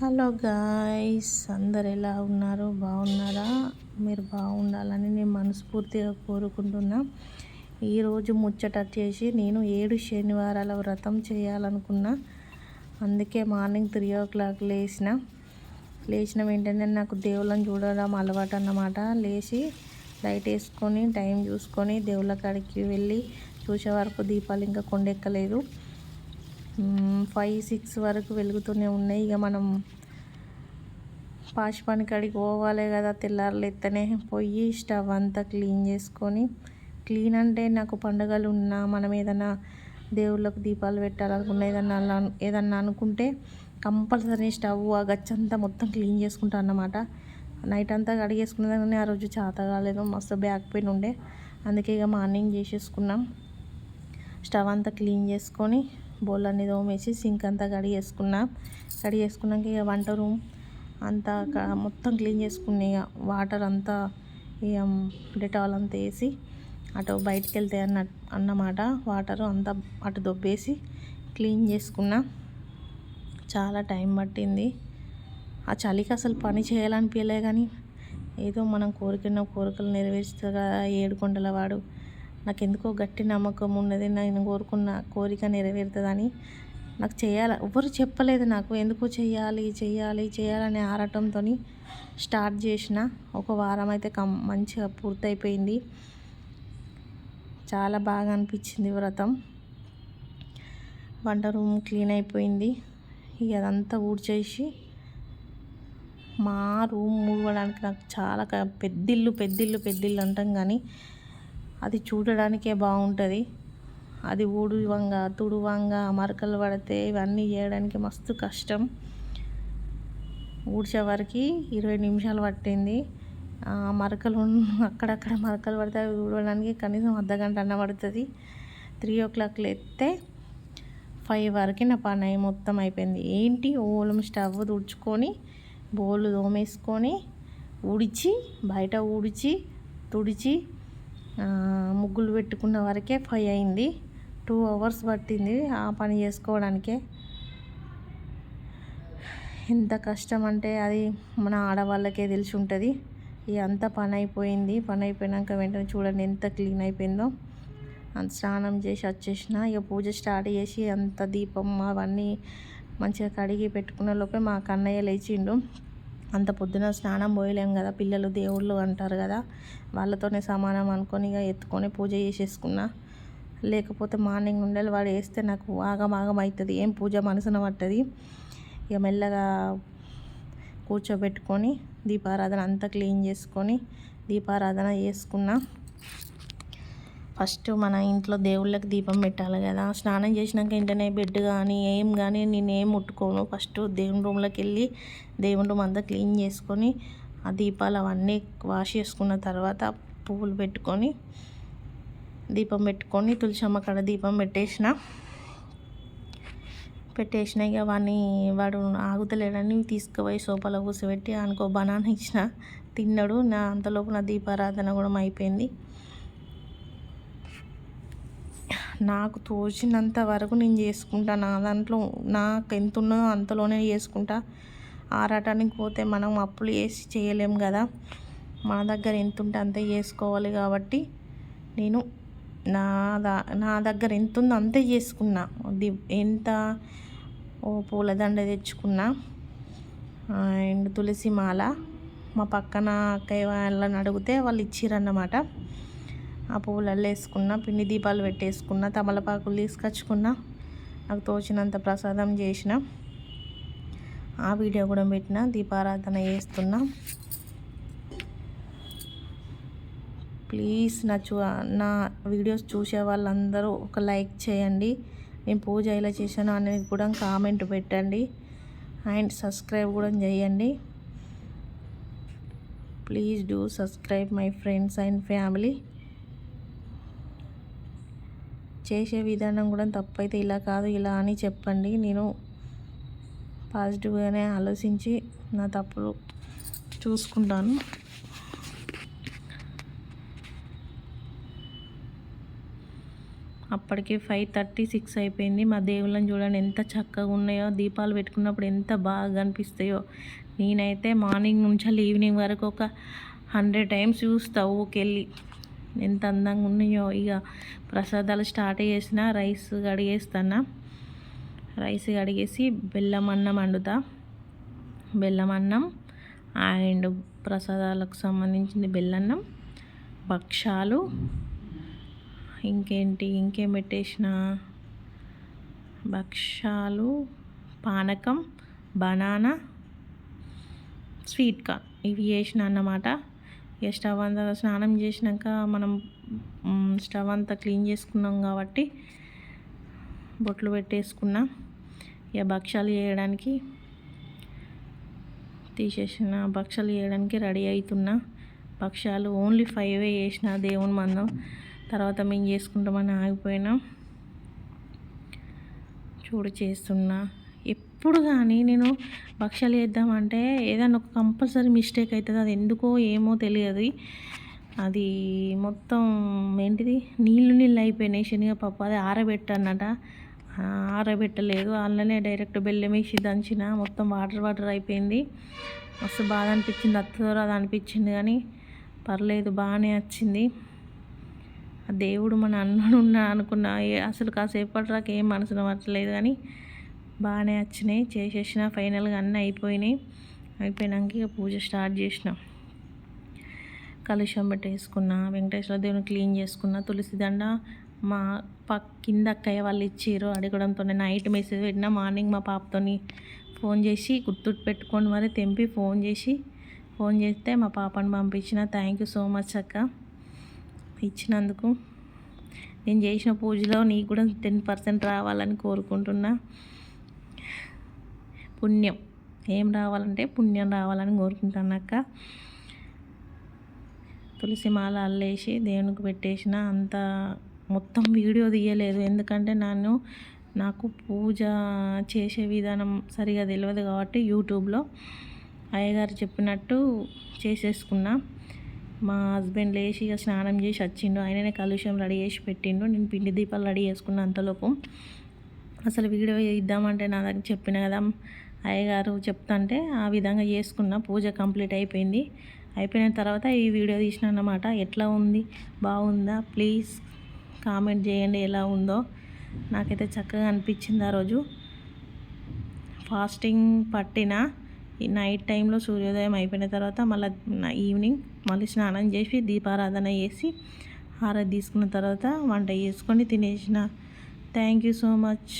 Hello guys అందరు ఎలా ఉన్నారు? బాగున్నారా? మీరు బాగుండాలని నేను మనస్ఫూర్తిగా కోరుకుంటున్నా. ఈరోజు ముచ్చట చేసి నేను ఏడు శనివారాల వ్రతం చేయాలనుకున్నా. అందుకే మార్నింగ్ త్రీ ఓ క్లాక్ లేచిన లేచిన వెంటనే నాకు దేవుళ్ళని చూడడం అలవాటు అన్నమాట. లేచి లైట్ వేసుకొని టైం చూసుకొని దేవుళ్ళ కాడికి వెళ్ళి చూసే వరకు దీపాలు ఇంకా కొండెక్కలేదు. ఫైవ్ సిక్స్ వరకు వెలుగుతూనే ఉన్నాయి. ఇక మనం పాచి పని కాడికి పోవాలి కదా తెల్లారులు ఎత్తనే పోయి స్టవ్ అంతా క్లీన్ చేసుకొని క్లీన్ అంటే నాకు పండుగలు ఉన్నా మనం ఏదైనా దేవుళ్ళకు దీపాలు పెట్టాలనుకున్న ఏదన్నా ఏదన్నా అనుకుంటే కంపల్సరీ స్టవ్ ఆ గచ్చంతా మొత్తం క్లీన్ చేసుకుంటాను అన్నమాట. నైట్ అంతా కడిగేసుకున్న కడిగేసుకున్నదాన్ని ఆ రోజు చేత కాలేదు మస్తు బ్యాక్ పెయిన్ ఉండే. అందుకే ఇక మార్నింగ్ చేసేసుకున్నాం. స్టవ్ అంతా క్లీన్ చేసుకొని బౌల్ అన్ని తోమేసి సింక్ అంతా కడిగేసుకున్నా కడిగేసుకున్నాక ఇక వంట రూమ్ అంతా మొత్తం క్లీన్ చేసుకుని ఇక వాటర్ అంతా ఇక డెటాల్ అంతా వేసి అటు బయటికి వెళ్తే అన్న అన్నమాట. వాటర్ అంతా అటు దొబ్బేసి క్లీన్ చేసుకున్నా. చాలా టైం పట్టింది. ఆ చలికి అసలు పని చేయాలనిపించలే కానీ ఏదో మనం కోరికన్న కోరికలు నెరవేరుస్తుంది కదా ఏడుకొండల వాడు నాకు ఎందుకో గట్టి నమ్మకం ఉన్నది నేను కోరుకున్న కోరిక నెరవేరుతుందని నాకు చేయాలి ఎవరు చెప్పలేదు నాకు ఎందుకు చేయాలి చేయాలి చేయాలనే ఆరాటంతో స్టార్ట్ చేసిన ఒక వారం అయితే కం మంచిగా పూర్తయిపోయింది. చాలా బాగా అనిపించింది వ్రతం. వంట రూమ్ క్లీన్ అయిపోయింది. ఇక అదంతా ఊడ్చేసి మా రూమ్ మూడవడానికి నాకు చాలా పెద్దిల్లు పెద్దిల్లు పెద్దిల్లు అంటాం కానీ అది చూడడానికే బాగుంటుంది. అది ఊడువంగా తుడువంగా మరకలు పడితే ఇవన్నీ చేయడానికి మస్తు కష్టం. ఊడ్చే ఇరవై నిమిషాలు పట్టింది. మరకలు అక్కడక్కడ మరకలు పడితే అవి ఊడడానికి కనీసం అర్ధ గంట అన్న పడుతుంది. త్రీ ఓ క్లాక్లో ఎత్తే ఫైవ్ వరకు నా పని మొత్తం అయిపోయింది. ఏంటి? ఓలం స్టవ్ తుడుచుకొని బోలు తోమేసుకొని ఉడిచి బయట ఊడిచి తుడిచి ముగ్గులు పెట్టుకున్న వరకే ఫైవ్ అయింది. టూ అవర్స్ పట్టింది ఆ పని చేసుకోవడానికే. ఎంత కష్టం అంటే అది మన ఆడవాళ్ళకే తెలిసి ఉంటుంది. ఇక అంతా పని అయిపోయింది. పని అయిపోయినాక వెంటనే చూడండి ఎంత క్లీన్ అయిపోయిందో. అంత స్నానం చేసి వచ్చేసిన ఇక పూజ స్టార్ట్ చేసి అంత దీపం అవన్నీ మంచిగా కడిగి పెట్టుకున్న లోపే మా కన్నయ్య లేచిండు. అంత పొద్దున స్నానం పోయలేం కదా పిల్లలు దేవుళ్ళు అంటారు కదా. వాళ్ళతోనే సమానం అనుకొని ఇక ఎత్తుకొని పూజ చేసేసుకున్నా. లేకపోతే మార్నింగ్ ఉండాలి వాడు వేస్తే నాకు ఆగం ఆగం అవుతుంది ఏం పూజ మనసున పట్టది. ఇక మెల్లగా కూర్చోబెట్టుకొని దీపారాధన అంతా క్లీన్ చేసుకొని దీపారాధన చేసుకున్నా. ఫస్ట్ మన ఇంట్లో దేవుళ్ళకి దీపం పెట్టాలి కదా. స్నానం చేసినాక వెంటనే బెడ్ కానీ ఏం కానీ నేను ఏం ముట్టుకోను. ఫస్ట్ దేవుని రూమ్లోకి వెళ్ళి దేవుని రూమ్ అంతా క్లీన్ చేసుకొని ఆ దీపాలు అవన్నీ వాష్ చేసుకున్న తర్వాత పువ్వులు పెట్టుకొని దీపం పెట్టుకొని తులసమ్మ కాడ దీపం పెట్టేసిన. పెట్టేసిన ఇక వాడిని వాడు ఆగుతలేడని తీసుకుపోయి సోఫాలో కూర్చోబెట్టి అనుకో బనానా ఇచ్చిన. తిన్నాడు. నా అంతలోపు నా దీపారాధన కూడా అయిపోయింది. నాకు తోచినంత వరకు నేను చేసుకుంటా. నా దాంట్లో నాకు ఎంత ఉన్నదో అంతలోనే చేసుకుంటా. ఆరాటానికి పోతే మనం అప్పులు వేసి చేయలేం కదా. మన దగ్గర ఎంత ఉంటే అంతే చేసుకోవాలి కాబట్టి నేను నా దా నా దగ్గర ఎంత ఉందో అంతే చేసుకున్నా. ఎంత ఓ పూలదండ తెచ్చుకున్నా. అండ్ తులసి మాల. మా పక్కన అక్కయ్య వాళ్ళని అడిగితే వాళ్ళు ఇచ్చిరన్నమాట. ఆ పువ్వులలో వేసుకున్న పిండి దీపాలు పెట్టేసుకున్న తమలపాకులు తీసుకొచ్చుకున్న నాకు తోచినంత ప్రసాదం చేసిన ఆ వీడియో కూడా పెట్టిన దీపారాధన చేస్తున్నా. ప్లీజ్ నా చూ నా వీడియోస్ చూసే వాళ్ళందరూ ఒక లైక్ చేయండి. నేను పూజ ఎలా చేశాను అనేది కూడా కామెంట్ పెట్టండి. అండ్ సబ్స్క్రైబ్ కూడా చేయండి. Please do subscribe my friends and family. చేసే విధానం కూడా తప్పైతే ఇలా కాదు ఇలా అని చెప్పండి. నేను పాజిటివ్గానే ఆలోచించి నా తప్పులు చూసుకుంటాను. అప్పటికి ఫైవ్ థర్టీ సిక్స్ అయిపోయింది. మా దేవుళ్ళని చూడండి ఎంత చక్కగా ఉన్నాయో దీపాలు పెట్టుకున్నప్పుడు ఎంత బాగా అనిపిస్తాయో. నేనైతే మార్నింగ్ నుంచి ఈవినింగ్ వరకు ఒక హండ్రెడ్ టైమ్స్ చూస్తా ఊకెళ్ళి. ఎంత అందంగా ఉన్నాయో. ఇక ప్రసాదాలు స్టార్ట్ చేసిన రైస్ కడిగేస్తానా రైస్ కడిగేసి బెల్లం అన్నం వండుతా. బెల్లం అన్నం అండ్ ప్రసాదాలకు సంబంధించింది బెల్లన్నం భక్ష్యాలు ఇంకేంటి ఇంకేం పెట్టేసిన. భక్షాలు పానకం బనానా స్వీట్ కార్న్ ఇవి చేసిన అన్నమాట. ఇక స్టవ్ అంతా స్నానం చేసినాక మనం స్టవ్ అంతా క్లీన్ చేసుకున్నాం కాబట్టి బొట్లు పెట్టేసుకున్నా. ఇక భక్షాలు చేయడానికి తీసేసిన భక్షాలు చేయడానికి రెడీ అవుతున్నా భక్షాలు ఓన్లీ ఫైవే చేసిన దేవుని మందం. తర్వాత మేము చేసుకుంటామని ఆగిపోయినా. చూడు చేస్తున్నా. ఎప్పుడు కానీ నేను భక్షాలు చేద్దామంటే ఏదైనా ఒక కంపల్సరీ మిస్టేక్ అవుతుంది. అది ఎందుకో ఏమో తెలియదు. అది మొత్తం ఏంటిది? నీళ్ళు నీళ్ళు అయిపోయినాయి శనగపప్పు. అది ఆరబెట్టనట. ఆరబెట్టలేదు. అందులోనే డైరెక్ట్ బెల్లం వేసి దంచిన. మొత్తం వాటర్ వాటర్ అయిపోయింది. మస్తు బాధ అనిపించింది. అత్తదోర అది అనిపించింది కానీ పర్లేదు బాగానే వచ్చింది. దేవుడు మన అన్నడు ఉన్నా అనుకున్నా. ఏ- అసలు కాసేపటి రాక ఏం మనసులో పట్టలేదు కానీ బాగానే వచ్చినాయి. చేసేసిన ఫైనల్గా అన్నీ అయిపోయినాయి. అయిపోయినాక ఇక పూజ స్టార్ట్ చేసిన. కలుషం పెట్టేసుకున్న వెంకటేశ్వర దేవుని క్లీన్ చేసుకున్న తులసి దండ మా పక్ కింద అక్కయ్య వాళ్ళు ఇచ్చారు. అడగడంతో నైట్ మెసేజ్ పెట్టిన మార్నింగ్ మా పాపతోని ఫోన్ చేసి గుర్తుట్టు పెట్టుకొని మరి తెంపి ఫోన్ చేసి ఫోన్ చేస్తే మా పాపని పంపించిన. థ్యాంక్ యూ సో మచ్ అక్క ఇచ్చినందుకు. నేను చేసిన పూజలో నీకు కూడా టెన్ పర్సెంట్ రావాలని కోరుకుంటున్నా. పుణ్యం. ఏం రావాలంటే పుణ్యం రావాలని కోరుకుంటాను అక్క తులసి మాల అల్లేసి దేవునికి పెట్టేసిన అంత మొత్తం వీడియో తీయలేదు. ఎందుకంటే నన్ను నాకు పూజ చేసే విధానం సరిగా తెలియదు కాబట్టి యూట్యూబ్లో అయ్యగారు చెప్పినట్టు చేసేసుకున్నా. మా హస్బెండ్ లేచి ఇక స్నానం చేసి వచ్చిండు. ఆయననే కలుషం రెడీ చేసి పెట్టిండు. నేను పిండి దీపాలు రెడీ చేసుకున్నా అంతలోపు. అసలు వీడియో ఇద్దామంటే నా దగ్గర చెప్పిన కదా అయ్యగారు చెప్తుంటే ఆ విధంగా చేసుకున్న. పూజ కంప్లీట్ అయిపోయింది. అయిపోయిన తర్వాత ఈ వీడియో తీసిన అన్నమాట ఎట్లా ఉంది? బాగుందా? ప్లీజ్ కామెంట్ చేయండి ఎలా ఉందో. నాకైతే చక్కగా అనిపించింది ఆ రోజు. ఫాస్టింగ్ పట్టిన ఈ నైట్ టైంలో సూర్యోదయం అయిపోయిన తర్వాత మళ్ళీ ఈవినింగ్ మళ్ళీ స్నానం చేసి దీపారాధన చేసి హారతి తీసుకున్న తర్వాత వంట చేసుకొని తినేసిన. Thank you so much.